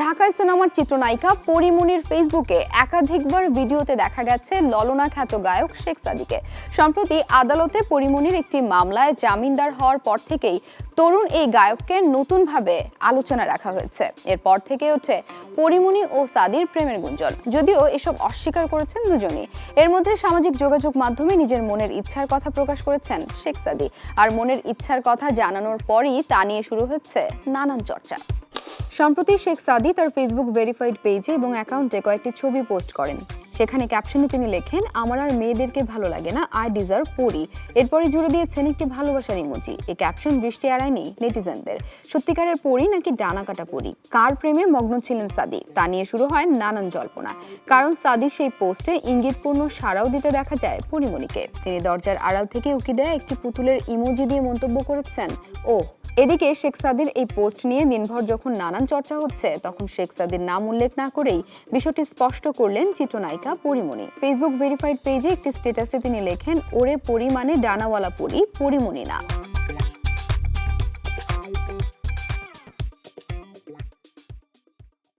ঢাকায় সিনেমার চিত্রনায়িকা পরিমনির ফেসবুকে একাধিকবার ভিডিওতে দেখা গেছে ললনা খ্যাত গায়ক শেখ সাদিকে। সম্প্রতি আদালতে পরিমনির একটি মামলায় জামিনদার হওয়ার পর থেকেই তরুণ এই গায়ককে নতুনভাবে আলোচনা রাখা হয়েছে। এরপর থেকে ওঠে পরিমণি ও সাদির প্রেমের গুঞ্জন। যদিও এসব অস্বীকার করেছেন দুজনই। এর মধ্যে সামাজিক যোগাযোগ মাধ্যমে নিজের মনের ইচ্ছার কথা প্রকাশ করেছেন শেখ সাদি। আর মনের ইচ্ছার কথা জানানোর পরই তা নিয়ে শুরু হচ্ছে নানান চর্চা। সম্প্রতি শেখ সাদি তার ফেসবুক ভেরিফাইড পেজে এবং অ্যাকাউন্টে কয়েকটি ছবি পোস্ট করেন। সেখানে ক্যাপশনে তিনি লেখেন, আমার আর মেয়েদেরকে ভালো লাগে না আই ডিজার্ভ পরি। এরপরে জুড়ে দিয়েছেন একটি ভালোবাসার ইমোজি এই ক্যাপশন দৃষ্টি এড়ায়নি নেটিজেনদের সত্যিকারের পড়ি নাকি ডানা কাটা পড়ি কার প্রেমে মগ্ন ছিলেন সাদি তা নিয়ে শুরু হয় নানান জল্পনা। কারণ সাদির সেই পোস্টে ইঙ্গিতপূর্ণ সাড়াও দিতে দেখা যায় পরিমণিকে। তিনি দরজার আড়াল থেকে উকি দেয় একটি পুতুলের ইমোজি দিয়ে মন্তব্য করেছেন ও এদিকে শেখ সাদির এই পোস্ট নিয়ে দিনভর যখন নানান চর্চা হচ্ছে, তখন শেখ সাদির নাম উল্লেখ না করেই বিষয়টি স্পষ্ট করলেন চিত্রনায়িকা পরিমণি। ফেসবুক ভেরিফাইড পেজে একটি স্ট্যাটাসে তিনি লেখেন, ওরে পরিমাণে ডানাওয়ালা পরি, পরিমণি না।